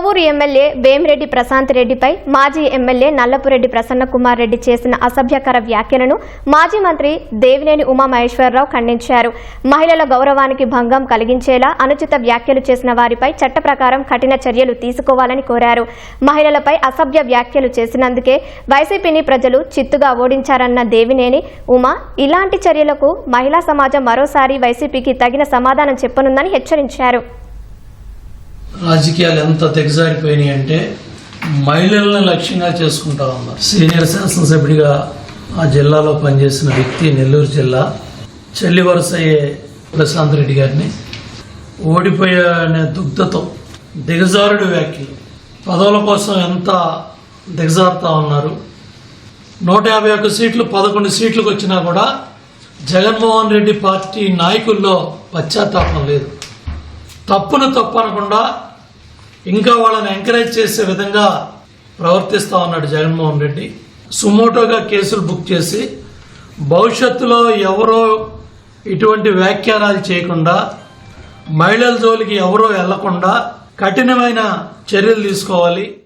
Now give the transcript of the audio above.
Kovur MLA Vemireddy Prashanth రెడ్డిపై మాజీ MLA Nallapureddy Prasanna Kumar Reddy చేసిన అసభ్యకర వ్యాఖ్యలను మాజీ మంత్రి దేవినేని ఉమామహేశ్వరరావు ఖండించారు. మహిళల గౌరవానికి భంగం కలిగించేలా అనుచిత వ్యాఖ్యలు చేసిన వారిపై చట్ట ప్రకారం కఠిన చర్యలు తీసుకోవాలని కోరారు. మహిళలపై అసభ్య వ్యాఖ్యలు చేసినందుకే వైసీపీని ప్రజలు చిత్తుగా ఓడించారన్న దేవినేని ఉమా ఇలాంటి చర్యలకు మహిళా సమాజం మరోసారి వైసీపీకి తగిన సమాధానం చెప్పనుందని హెచ్చరించారు. రాజకీయాలు ఎంత దిగజారిపోయినాయి అంటే మహిళలను లక్ష్యంగా చేసుకుంటా ఉన్నారు. సీనియర్ శాసనసభ్యుడిగా ఆ జిల్లాలో పనిచేసిన వ్యక్తి నెల్లూరు జిల్లా చెల్లి వరుస అయ్యే ప్రశాంత్ రెడ్డి గారిని ఓడిపోయే దుగ్ధతో దిగజారుడు వ్యాఖ్యలు. పదవుల కోసం ఎంత దిగజారుతా ఉన్నారు? నూట యాభై ఒక్క సీట్లు పదకొండు సీట్లకు వచ్చినా కూడా జగన్మోహన్ రెడ్డి పార్టీ నాయకుల్లో పశ్చాత్తాపం లేదు. తప్పును తప్పు అనకుండా ఇంకా వాళ్ళని ఎంకరేజ్ చేసే విధంగా ప్రవర్తిస్తా ఉన్నాడు జగన్మోహన్ రెడ్డి. సుమోటోగా కేసులు బుక్ చేసి భవిష్యత్తులో ఎవరో ఇటువంటి వ్యాఖ్యానాలు చేయకుండా మహిళల జోలికి ఎవరో వెళ్ళకుండా కఠినమైన చర్యలు తీసుకోవాలి.